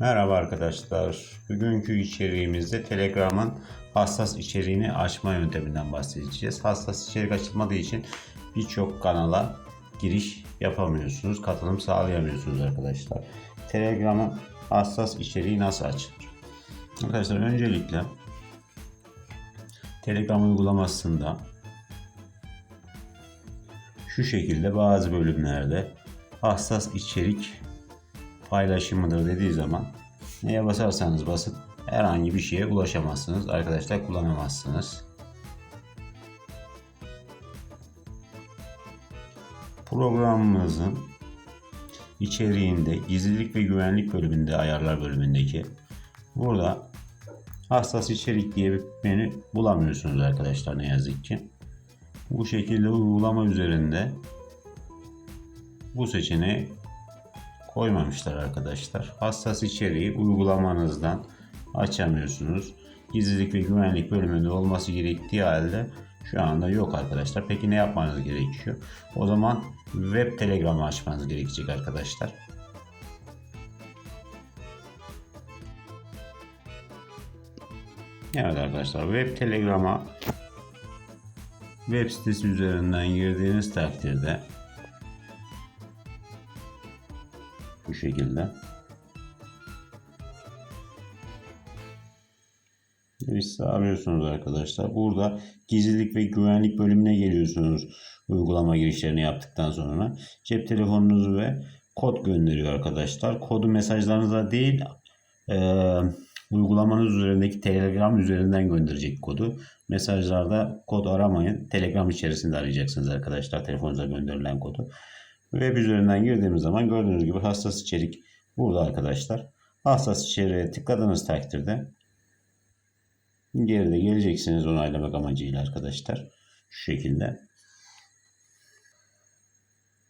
Merhaba arkadaşlar. Bugünkü içeriğimizde Telegram'ın hassas içeriğini açma yönteminden bahsedeceğiz. Hassas içerik açılmadığı için birçok kanala giriş yapamıyorsunuz, katılım sağlayamıyorsunuz arkadaşlar. Telegram'ın hassas içeriği nasıl açılır? Arkadaşlar öncelikle Telegram uygulamasında şu şekilde bazı bölümlerde hassas içerik paylaşımıdır dediği zaman neye basarsanız basın herhangi bir şeye ulaşamazsınız. Arkadaşlar kullanamazsınız. Programımızın içeriğinde gizlilik ve güvenlik bölümünde ayarlar bölümündeki burada hassas içerik diye bir menü bulamıyorsunuz arkadaşlar ne yazık ki. Bu şekilde uygulama üzerinde bu seçeneği koymamışlar arkadaşlar. Hassas içeriği uygulamanızdan açamıyorsunuz. Gizlilik ve güvenlik bölümünde olması gerektiği halde şu anda yok arkadaşlar. Peki ne yapmanız gerekiyor? O zaman web telegramı açmanız gerekecek arkadaşlar. Evet arkadaşlar web telegrama web sitesi üzerinden girdiğiniz takdirde bu şekilde Giriş sağlıyorsunuz arkadaşlar. Burada gizlilik ve güvenlik bölümüne geliyorsunuz. Uygulama girişlerini yaptıktan sonra cep telefonunuzu ve kod gönderiyor arkadaşlar. Kodu mesajlarınıza değil e, uygulamanız üzerindeki Telegram üzerinden gönderecek kodu. Mesajlarda kod aramayın. Telegram içerisinde arayacaksınız arkadaşlar telefonunuza gönderilen kodu. Web üzerinden girdiğimiz zaman gördüğünüz gibi hassas içerik burada arkadaşlar. Hassas içeriğe tıkladığınız takdirde geride geleceksiniz onaylamak amacıyla arkadaşlar. Şu şekilde.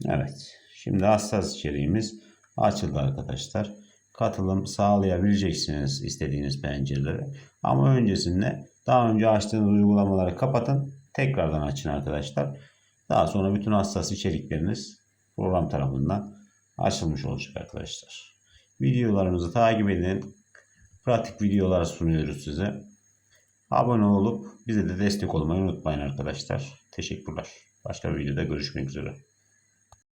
Evet. Şimdi hassas içeriğimiz açıldı arkadaşlar. Katılım sağlayabileceksiniz istediğiniz pencerelere. Ama öncesinde daha önce açtığınız uygulamaları kapatın. Tekrardan açın arkadaşlar. Daha sonra bütün hassas içerikleriniz program tarafından açılmış olacak arkadaşlar. Videolarımızı takip edin. Pratik videolar sunuyoruz size. Abone olup bize de destek olmayı unutmayın arkadaşlar. Teşekkürler. Başka bir videoda görüşmek üzere.